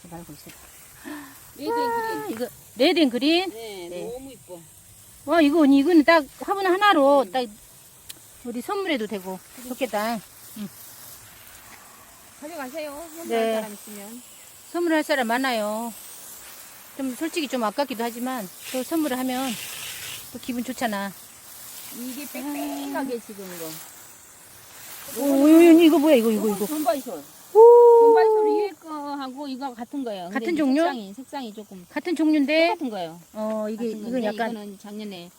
하지 말고 있어. 레드앤 그린. 이거 레드 앤 그린. 네, 네. 너무 이뻐. 와 이거 이거는 딱 화분 하나로 딱 우리 선물해도 되고 좋겠다. 가져가세요. 선물할 네. 사람 있으면. 선물할 사람 많아요. 좀 솔직히 좀 아깝기도 하지만 또 선물을 하면 또 기분 좋잖아. 이게 빽빽하게 지금 이거. 오, 이거, 이거 뭐야 이거 이거 이거. 돈바이솔. 오, 돈바이솔 위에 거하고 이거 같은 거예요. 근데 같은 종류? 색상이 색상이 조금 같은 종류인데 똑같은 거예요. 어 이게 같은 이건 약간 이거는 작년에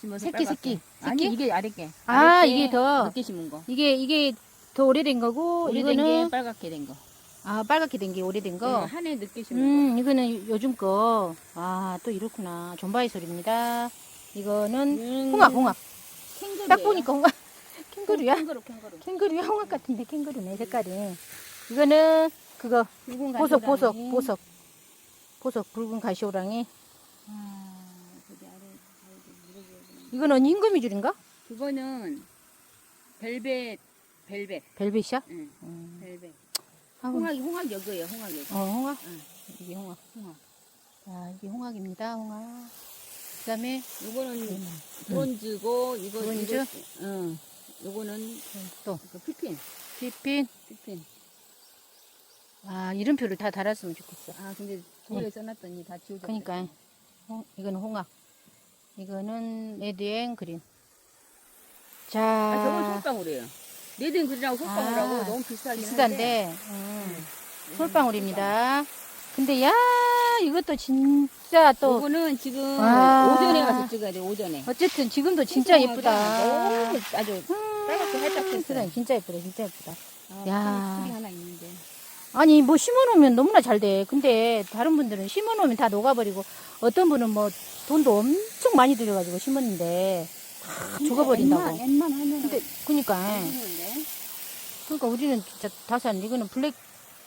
심어서 새끼, 빨갛게. 새끼, 아니 새끼? 이게 아랫게. 아, 아랫게 이게 더- 늦게 심은 거. 이게 이게 더 오래된 거고 오래된 이거는 게 빨갛게 된 거. 아 빨갛게 된 게 오래된 거. 한 해 늦게 심은 거. 음 이거는 요즘 거. 아 또 이렇구나. 존바이 소리입니다. 이거는 음, 홍합 홍합. 캥거루예요. 딱 보니까 홍합. 캥거루야? 캥거루 캥거루. 캥거루야 홍합 같은데 캥거루네 색깔이. 이거는 그거 붉은 보석 보석 가시오랑이. 보석 보석 붉은 가시오랑이. 아, 저기 아래. 이거는 흰거미 줄인가? 그거는 벨벳 벨벳. 벨벳이야? 응. 음. 벨벳. 아, 홍학 홍학 여거예요. 홍학 여거. 어 홍합. 응. 이게 홍합. 홍학. 자 이게 홍합입니다 홍합. 그다음에 요거는 음. 브론즈고 이거 브론즈? 이거, 응. 요거는 또 그 피핀. 피핀. 피핀. 아 이름표를 다 달았으면 좋겠어. 아 근데 도에 써놨더니 다 지워졌어. 그러니까 홍, 이거는 홍합. 이거는 레드앤 그린. 자, 아 저건 솔방울이에요. 레드앤 그린하고 솔방울하고 아, 너무 비슷하긴 한데. 비슷한데 음, 음, 솔방울입니다. 근데 야 이것도 진짜 또 요거는 지금 와. 오전에 가서 찍어야 돼. 오전에. 어쨌든 지금도 진짜. 예쁘다. 너무 아주 음, 빨갛게 활짝 폈어요. 그래, 진짜 예쁘다, 진짜 예쁘다. 아, 야. 하나 있는데. 아니 뭐 심어놓으면 너무나 잘 돼. 근데 다른 분들은 심어놓으면 다 녹아버리고 어떤 분은 뭐 돈도 엄청 많이 들여가지고 심었는데 다 죽어버린다고. 웬만, 하면 근데 그니까 데 그러니까 우리는 진짜 다산 이거는 블랙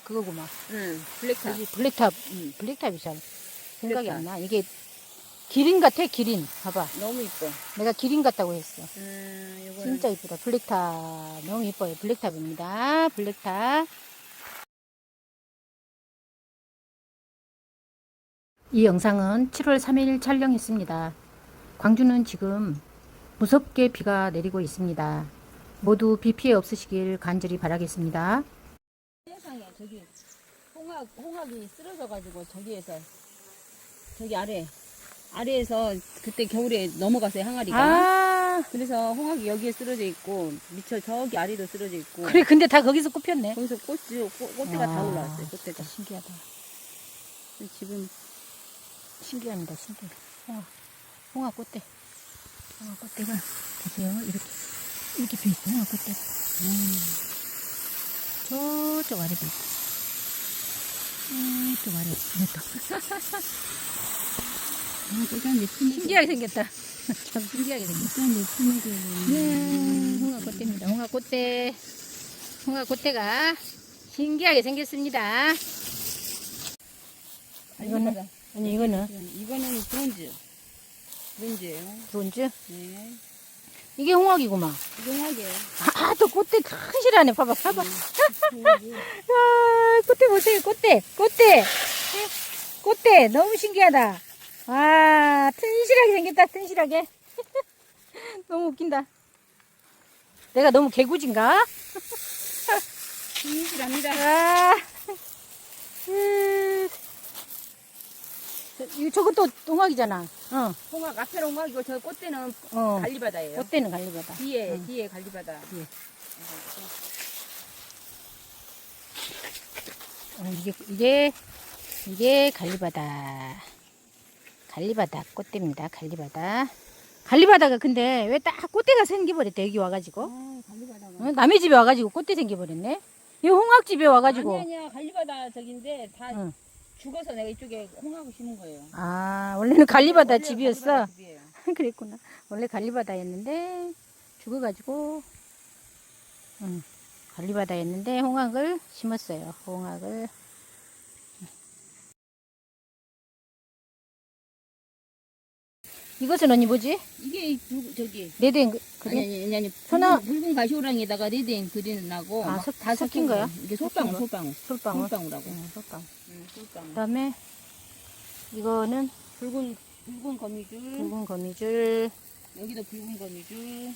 그거구만. 응. 블랙탑. 블랙탑 응. 블랙탑이 잘 생각이 블랙탑. 안 나. 이게 기린 같아 기린. 봐봐. 너무 이뻐. 내가 기린 같다고 했어. 음, 진짜 이쁘다. 블랙탑 너무 이뻐요. 블랙탑입니다. 블랙탑. 이 영상은 7월 3일 촬영했습니다. 광주는 지금 무섭게 비가 내리고 있습니다. 모두 비 피해 없으시길 간절히 바라겠습니다. 세상에 저기 홍학 홍학이 쓰러져 가지고 저기에서 저기 아래 아래에서 그때 겨울에 넘어갔어요 항아리가. 아, 그래서 홍학이 여기에 쓰러져 있고 미처 저기 아래도 쓰러져 있고. 그래. 근데 다 거기서 꼽혔네. 거기서 꽃이 꽃, 꽃대가 다 아, 올라왔어요. 꽃대가. 신기하다. 지금 신기합니다. 신기해. 홍화, 홍화 꽃대. 홍화 꽃대가 보세요. 이렇게 이렇게 펴 있어. 홍화 꽃대. 음. 저쪽 아래도 있고. 이쪽 아래 이것도. 아, 신기하게 생겼다. 참 신기하게 생겼다. 네, 홍화 꽃대입니다. 홍화 꽃대. 홍화 꽃대가 신기하게 생겼습니다. 이거는 아니 이거는 이거는 브론즈. 브론즈예요. 브론즈. 네. 이게 홍학이구만. 이거 홍학이에요. 아, 또 꽃대 튼실하네. 봐봐, 봐봐. 홍학이. 아, 꽃대 보세요, 꽃대, 꽃대. 꽃대, 너무 신기하다. 아, 튼실하게 생겼다, 튼실하게. 너무 웃긴다. 내가 너무 개구진가? 신실합니다. 아, 음, 저, 이거 저것도 동학이잖아. 어, 홍학 앞에 홍학이고 저 꽃대는 어. 갈리바다예요. 꽃대는 갈리바다. 뒤에 응. 뒤에 갈리바다. 뒤에. 어, 이게, 이게, 이게 갈리바다. 갈리바다 꽃대입니다. 갈리바다. 갈리바다가 근데 왜 딱 꽃대가 생겨버렸대, 여기 와가지고. 아, 갈리바다가. 어? 남의 집에 와가지고 꽃대 생겨버렸네. 이 홍학집에 와가지고. 아니 아니야 갈리바다 저긴데 다 응. 죽어서 내가 이쪽에 홍학을 심은 거예요. 아, 원래는 갈리바다 원래 집이었어. 갈리바다 집이에요. 그랬구나. 원래 갈리바다였는데, 죽어가지고, 응, 갈리바다였는데, 홍학을 심었어요. 홍학을. 이것은 언니 뭐지? 이게 붉- 저기 레드앤 그- 아니 그린? 아니 아니, 아니 소나- 붉은, 붉은 가시오랑에다가 레드앤 그린 나고 아, 막 섞- 다 섞인 거야? 이게 솔방울 솔방울 솔방울. 솔방울하고 응, 솔방울. 응. 꿀감. 그다음에 이거는 붉은 붉은 거미줄. 붉은 거미줄, 여기도 붉은 거미줄.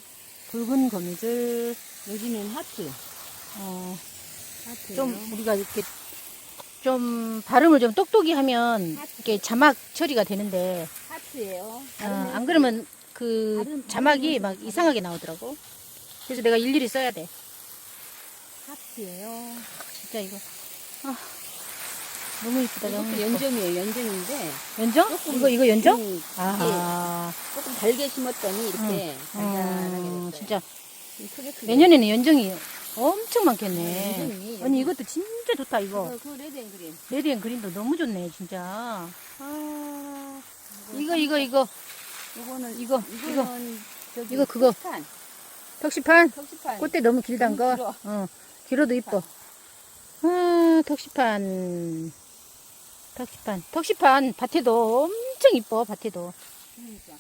붉은 거미줄. 여기는 하트. 어, 하트. 좀 우리가 이렇게 좀 발음을 좀 똑똑히 하면 이렇게 자막 처리가 되는데 하트예요. 어, 안 그러면 그 다른- 자막이 다른 막 이상하게 나오더라고. 그래서 내가 일일이 써야 돼. 하트예요. 진짜 이거 아, 너무 이쁘다. 너무 이것도 이뻐. 연정이에요. 연정인데 연정? 조금 이거 이거 연정? 좀 아, 조금 달게 심었더니 이렇게 달달하게 음, 됐어요. 진짜 좀 크게 크게. 내년에는 연정이 엄청 네, 많겠네. 연정이. 언니 이것도 진짜 좋다 이거. 그거, 그거 레드 앤 그린. 레드앤 그린도 너무 좋네 진짜. 아, 이거 이거 이거 이거는 이거, 이거는 저기 이거 그거. 턱시판. 턱시판 턱시판. 꽃대 너무 길단 너무 거. 길어. 어, 길어도 이뻐. 아, 턱시판. 턱시판. 턱시판 밭에도 엄청 이뻐 밭에도. 그러니까.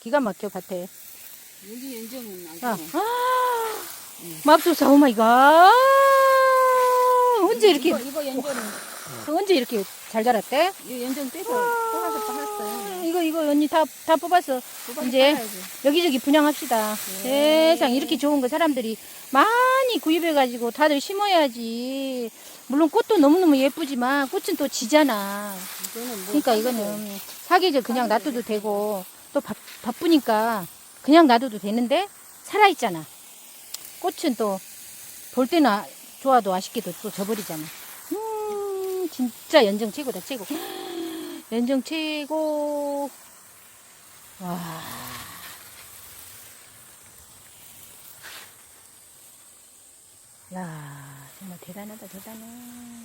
기가 막혀 밭에. 여기 연정은 아, 아주 아, 응. 맙소사 오 마이 갓. 언제 이렇게 이거, 이거 연정은 언제 이렇게 잘 자랐대? 이 연정 떼서 뽑아서 팔았어요. 이거 이거 언니 다 다 뽑았어. 뽑아서 이제 팔아야지. 여기저기 분양합시다. 네. 세상 이렇게 좋은 거 사람들이 많이 구입해가지고 다들 심어야지. 물론 꽃도 너무너무 예쁘지만 꽃은 또 지잖아. 이거는 뭐 그러니까. 이거는 사계절 그냥 놔둬도 되고 또 바, 바쁘니까 그냥 놔둬도 되는데 살아있잖아. 꽃은 또볼 아- 좋아도 아쉽게도 또 져버리잖아. 음, 진짜 연정 최고다, 최고. 연정 최고. 와. 야, 정말 대단하다, 대단해.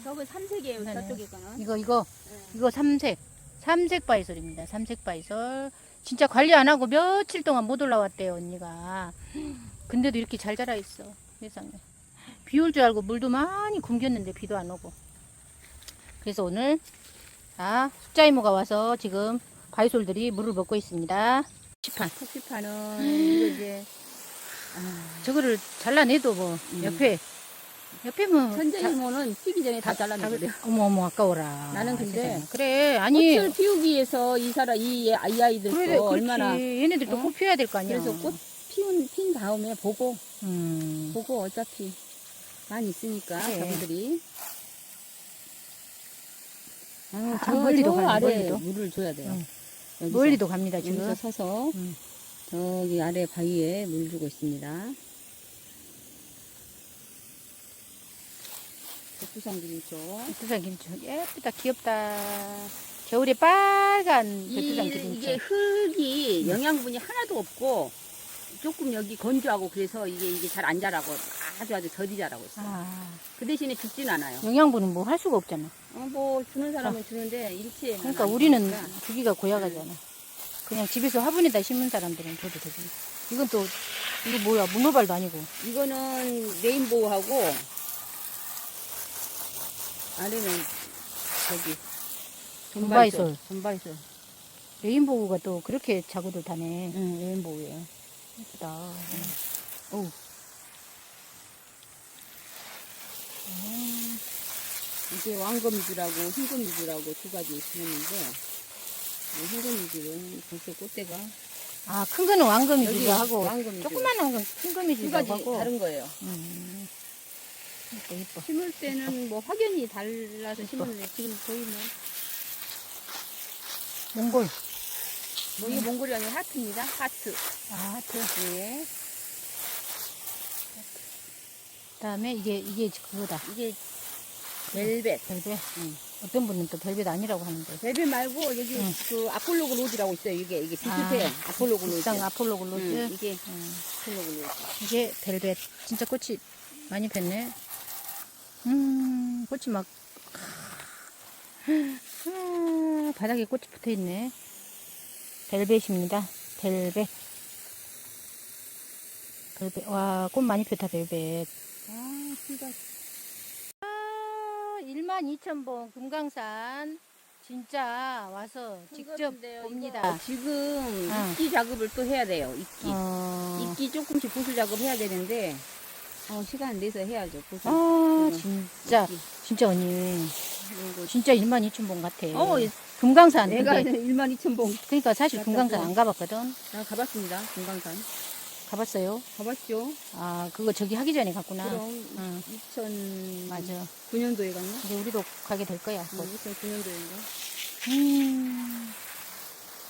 저거 삼색이에요. 네네. 저쪽에 거는. 이거, 이거, 네. 이거 삼색. 삼색 바이솔입니다. 삼색 바이솔. 진짜 관리 안 하고 며칠 동안 못 올라왔대요, 언니가. 근데도 이렇게 잘 자라 있어. 세상에. 비 올 줄 알고 물도 많이 굶겼는데 비도 안 오고. 그래서 오늘, 자, 숙자 이모가 와서 지금 바이솔들이 물을 먹고 있습니다. 시판. 이거 이제 저거를 잘라내도 뭐, 음. 옆에, 옆에 뭐. 현재 자- 이모는 피기 전에 다 잘라내거든요. 어머, 어머, 아까워라. 나는 근데 세상에. 그래, 아니. 꽃을 피우기 위해서 이 사람 이, 아- 이 아이들 그래. 얼마나 얘네들도 어? 꽃 피워야 될 거 아니야. 그래서 꽃 피운 핀 다음에 보고 음. 보고 어차피 많이 있으니까 그래. 저분들이 아, 아, 저, 멀리도 저 가네, 아래 멀리도. 물을 줘야 돼요. 응. 여기서, 멀리도 갑니다, 지금. 여기서 서서 음. 저기 아래 바위에 물 주고 있습니다. 백두산길 쪽. 백두산 김치. 예쁘다, 귀엽다. 겨울에 빨간 백두산 이, 김치. 이게 흙이 영양분이 하나도 없고 조금 여기 건조하고 그래서 이게 이게 잘 안 자라고 아주 아주 더디 자라고 있어요. 아, 그 대신에 죽진 않아요. 영양분은 뭐 할 수가 없잖아. 어, 뭐 주는 사람은 주는데 일체 그러니까 우리는 주기가 고약하잖아. 그냥 집에서 화분에다 심은 사람들은 줘도 되지. 이건 또, 이거 뭐야, 문어발도 아니고. 이거는 레인보우하고 아래는 저기 전바이솔. 전바이솔. 레인보우가 또 그렇게 자구를 타네. 응, 레인보우예요. 예쁘다. 오. 이게 왕거미줄하고 흰거미줄하고 두 가지 심었는데 이 흰거미줄은 벌써 꽃대가 아, 큰 거는 여기 하고, 왕거미줄. 조그만한 건큰두 거미줄 가지 하고. 다른 거예요. 음. 이뻐, 이뻐. 심을 때는 뭐 확연히 달라서 심었는데 지금 거의 뭐, 몽골. 뭐 이게 몽골이 아니라 하트입니다. 하트. 아, 하트. 네. 다음에 이게, 이게 그거다. 이게 벨벳. 벨벳. 응. 어떤 분은 또 벨벳 아니라고 하는데. 벨벳 말고 여기 응. 그 아폴로 글로즈라고 있어요. 이게 이게 비슷해요. 아, 아폴로 글로즈. 아폴로 글로즈. 응, 이게 음. 아폴로 글로즈. 이게 벨벳. 진짜 꽃이 많이 폈네. 음, 꽃이 막, 아, 바닥에 꽃이 붙어 있네. 벨벳입니다. 벨벳. 벨벳. 와, 꽃 많이 폈다, 벨벳. 아, 키가 아, 12,000번 금강산. 진짜 와서 직접 봅니다. 지금 응. 이끼 작업을 또 해야 돼요. 이끼. 어, 이끼 조금씩 부수 작업 해야 되는데 어, 시간 내서 해야죠. 부수. 아. 진짜, 이끼. 진짜 언니. 진짜 1만 2천 봉 같아. 어, 금강산. 내가 근데, 1만 2천 봉. 그러니까 사실 금강산 또. 안 가봤거든. 나 가봤습니다. 금강산. 가봤어요. 가봤죠. 아, 그거 저기 하기 전에 갔구나. 그럼 응, 2000 맞아. 9년도에 갔나? 이제 우리도 가게 될 거야. 어, 곧. 2009년도인가? 음.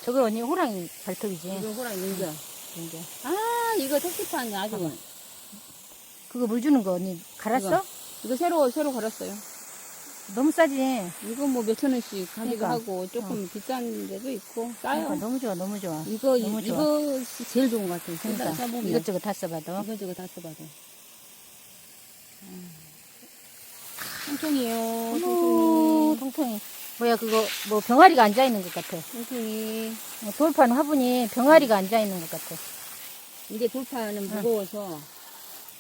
저거 언니 호랑이 발톱이지. 이거 호랑 능자. 이제. 아, 이거 택시판 아주. 그거 물 주는 거 언니 갈았어? 이거. 이거 새로, 새로 갈았어요. 너무 싸지. 이거 뭐 몇천 원씩 하기도 그러니까. 하고, 조금 비싼 데도 있고, 싸요. 그러니까 너무 좋아, 너무 좋아. 이거, 너무 이, 좋아. 이것이 제일 좋은 것 같아요. 그러니까. 이것저것 다 써봐도. 이것저것 다 써봐도. 통통이요, 어머, 통통이. 통통이. 뭐야 그거 뭐 병아리가 앉아 있는 것 같아. 통통이. 어, 돌판 화분이 병아리가 앉아 있는 것 같아. 이게 돌파는 무거워서,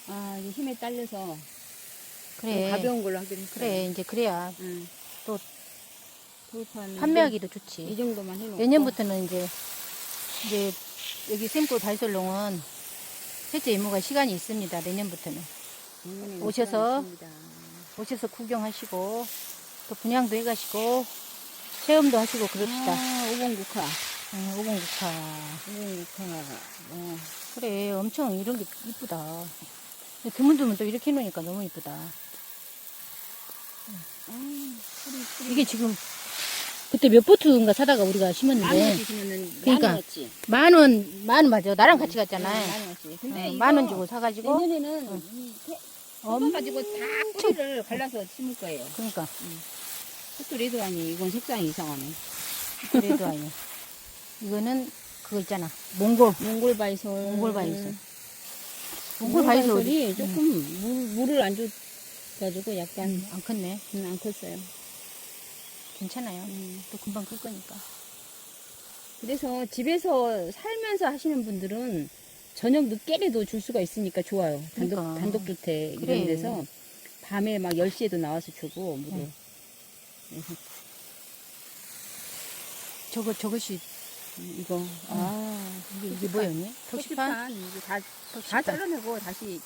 아, 이게 힘에 딸려서, 그래. 가벼운 걸로 하기로 했어요. 그래 이제 그래야 응. 또. 판매하기도 이 좋지. 정도만 해놓고. 내년부터는 이제 이제 여기 샘골 발설롱은 셋째 이모가 시간이 있습니다. 내년부터는 작년에 오셔서 있습니다. 오셔서 구경하시고 또 분양도 해가시고 체험도 하시고 그럽시다. 아, 오봉국화. 응, 오공국화. 오봉국화. 어. 그래 엄청 이런 게 이쁘다. 드문드문 또 이렇게 해놓으니까 너무 이쁘다. 이게 지금 그때 몇 포트인가 사다가 우리가 심었는데 그러니까. 넣었지. 만 원, 만원 맞아. 나랑 같이 응, 갔잖아. 많이 넣었지. 근데 어, 이거 만원 주고 사가지고. 내년에는 이 엄마 가지고 다 뿌리를 갈라서 심을 거예요. 그러니까 그것도 레드 아니 이건 색상이 이상하네. 그래도 아니. 이거는 그거 있잖아. 몽골. 몽골 바이솔. 몽골 바이솔. 몽골 몽골 바이솔. 바이솔이 조금 물, 물을 안 줘가지고 약간 음, 안 컸네. 음, 안 컸어요. 괜찮아요. 음. 또 금방 클 거니까. 그래서 집에서 살면서 하시는 분들은 저녁 늦게라도 줄 수가 있으니까 좋아요. 단독, 그러니까. 단독주택 그래. 이런 데서 밤에 막 10시에도 나와서 주고 무료. 응. 그래서 저거, 저것이, 음, 이거 아 이게, 이게 뭐였니? 터치판? 이게 다, 다. 잘라내고 다시.